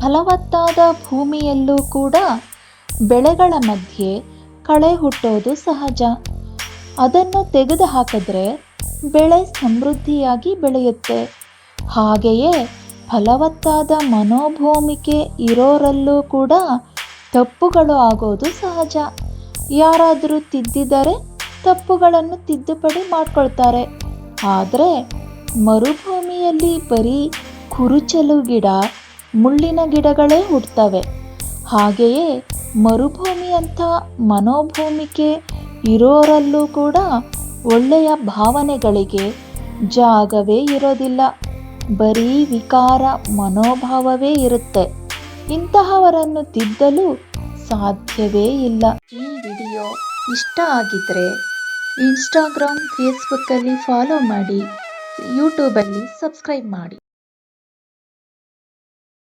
ಫಲವತ್ತಾದ ಭೂಮಿಯಲ್ಲೂ ಕೂಡ ಬೆಳೆಗಳ ಮಧ್ಯೆ ಕಳೆ ಹುಟ್ಟೋದು ಸಹಜ. ಅದನ್ನು ತೆಗೆದು ಹಾಕಿದ್ರೆ ಬೆಳೆ ಸಮೃದ್ಧಿಯಾಗಿ ಬೆಳೆಯುತ್ತೆ. ಹಾಗೆಯೇ ಫಲವತ್ತಾದ ಮನೋಭೂಮಿಕೆ ಇರೋರಲ್ಲೂ ಕೂಡ ತಪ್ಪುಗಳು ಆಗೋದು ಸಹಜ. ಯಾರಾದರೂ ತಿದ್ದಿದರೆ ತಪ್ಪುಗಳನ್ನು ತಿದ್ದುಪಡಿ ಮಾಡ್ಕೊಳ್ತಾರೆ. ಆದರೆ ಮರುಭೂಮಿಯಲ್ಲಿ ಬರೀ ಕುರುಚಲು ಗಿಡ ಮುಳ್ಳಿನ ಗಿಡಗಳೇ ಹುಟ್ಟುತ್ತವೆ ಹಾಗೆಯೇ ಮರುಭೂಮಿಯಂಥ ಮನೋಭೂಮಿಕೆ ಇರೋರಲ್ಲೂ ಕೂಡ ಒಳ್ಳೆಯ ಭಾವನೆಗಳಿಗೆ ಜಾಗವೇ ಇರೋದಿಲ್ಲ. ಬರೀ ವಿಕಾರ, ಮನೋಭಾವವೇ ಇರುತ್ತೆ. ಇಂತಹವರನ್ನು ತಿದ್ದಲು ಸಾಧ್ಯವೇ ಇಲ್ಲ. ಈ ವಿಡಿಯೋ ಇಷ್ಟ ಆಗಿದ್ರೆ ಇನ್ಸ್ಟಾಗ್ರಾಮ್, ಫೇಸ್ಬುಕ್ಕಲ್ಲಿ ಫಾಲೋ ಮಾಡಿ, ಯೂಟ್ಯೂಬಲ್ಲಿ ಸಬ್ಸ್ಕ್ರೈಬ್ ಮಾಡಿ.